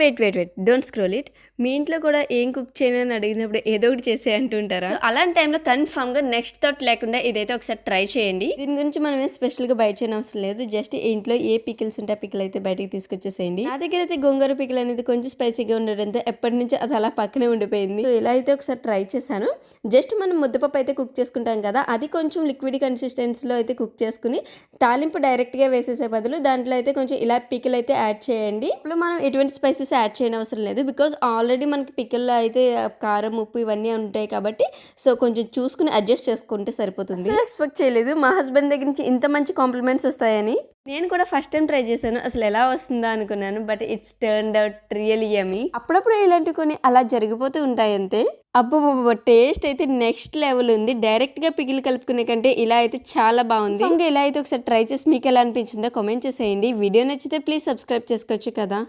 Wait wait wait don't scroll it మీ ఇంట్లో కూడా ఏం కుక్ చేయను అని అడిగినప్పుడు ఏదో ఒకటి చేసే అంటుంటారా? సో అలాంటి టైంలో కన్ఫామ్గా నెక్స్ట్ థాట్ లేకుండా ఇదైతే ఒకసారి ట్రై చేయండి. దీని గురించి మనం ఏం స్పెషల్గా బయట చేయని అవసరం లేదు. జస్ట్ ఇంట్లో ఏ పికిల్స్ ఉంటే ఆ పికిల్ అయితే బయటికి తీసుకొచ్చేసేయండి. నా దగ్గర అయితే గోంగూర పికిల్ అనేది కొంచెం స్పైసీగా ఉండడంతో ఎప్పటి నుంచి అది అలా పక్కనే ఉండిపోయింది. సో ఇలా అయితే ఒకసారి ట్రై చేశాను. జస్ట్ మనం ముద్దపప్పు అయితే కుక్ చేసుకుంటాం కదా అది కొంచెం లిక్విడ్ కన్సిస్టెన్సీలో అయితే కుక్ చేసుకుని తాలింపు డైరెక్ట్గా వేసేసే బదులు దాంట్లో అయితే కొంచెం ఇలా పికిల్ అయితే యాడ్ చేయండి. ఇప్పుడు మనం ఎటువంటి స్పైసెస్ యాడ్ చేయని అవసరం లేదు. బికాజ్ ఆల్రెడీ మనకి పికిల్లో అయితే కారం ఉప్పు ఇవన్నీ ఉంటాయి కాబట్టి సో కొంచెం చూసుకుని అడ్జస్ట్ చేసుకుంటే సరిపోతుంది. అసలు ఎక్స్పెక్ట్ చేయలేదు. మా హస్బెండ్ దగ్గర నుంచి ఇంత మంచి కాంప్లిమెంట్స్ వస్తాయని. నేను కూడా ఫస్ట్ టైం ట్రై చేశాను. అసలు ఎలా వస్తుందా అనుకున్నాను but it's turn out real yummy అప్పుడప్పుడు ఇలాంటి కొన్ని అలా జరిగిపోతూ ఉంటాయి అంతే అబ్బో టేస్ట్ అయితే నెక్స్ట్ లెవెల్ ఉంది. డైరెక్ట్గా పిగిలి కలుపుకునే కంటే ఇలా అయితే చాలా బాగుంది. ఇంకా ఇలా అయితే ఒకసారి ట్రై చేసి మీకు ఎలా అనిపించిందో కామెంట్ చేసేయండి. వీడియో నచ్చితే ప్లీజ్ సబ్స్క్రైబ్ చేసుకోవచ్చు కదా.